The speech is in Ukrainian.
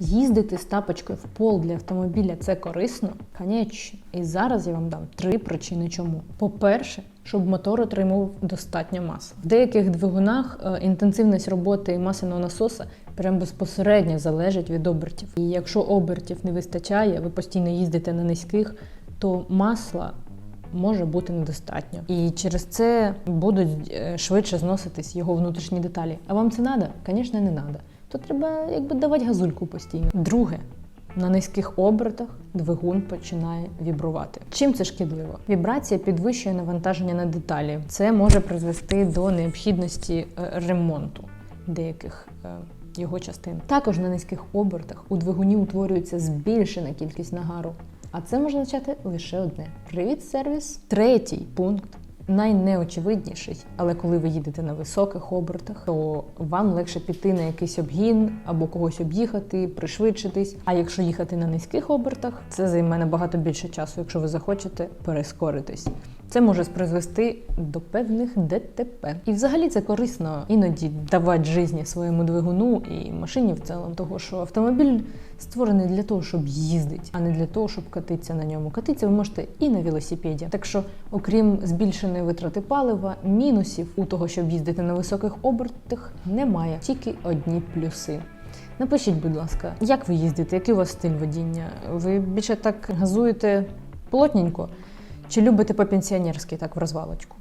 Їздити з тапочкою в пол для автомобіля це корисно? Конечно. І зараз я вам дам три причини чому. По-перше, щоб мотор отримував достатньо маси. В деяких двигунах е, інтенсивність роботи масляного насоса прям безпосередньо залежить від обертів. І якщо обертів не вистачає, ви постійно їздите на низьких, то масла може бути недостатньо. І через це будуть е, швидше зноситись його внутрішні деталі. А вам це треба? Звісно, не треба. То треба якби давати газульку постійно. Друге. На низьких обертах двигун починає вібрувати. Чим це шкідливо? Вібрація підвищує навантаження на деталі. Це може призвести до необхідності е, ремонту деяких е, його частин. Також на низьких обертах у двигуні утворюється збільшена кількість нагару. А це може означати лише одне: привіт, сервіс. Третій пункт. Найнеочевидніший, але коли ви їдете на високих обертах, то вам легше піти на якийсь обгін або когось об'їхати, пришвидшитись. А якщо їхати на низьких обертах, це займе набагато більше часу, якщо ви захочете перескоритись. Це може призвести до певних ДТП. І взагалі це корисно іноді давати житті своєму двигуну і машині в цілому, того що автомобіль створений для того, щоб їздити, а не для того, щоб катитися на ньому. Катитися ви можете і на велосипеді. Так що, окрім збільшеної витрати палива, мінусів у того, щоб їздити на високих обертах, немає, тільки одні плюси. Напишіть, будь ласка, як ви їздите, який у вас стиль водіння? Ви більше так газуєте плотненько? Чи любите по-пенсіонерськи так в розвалочку?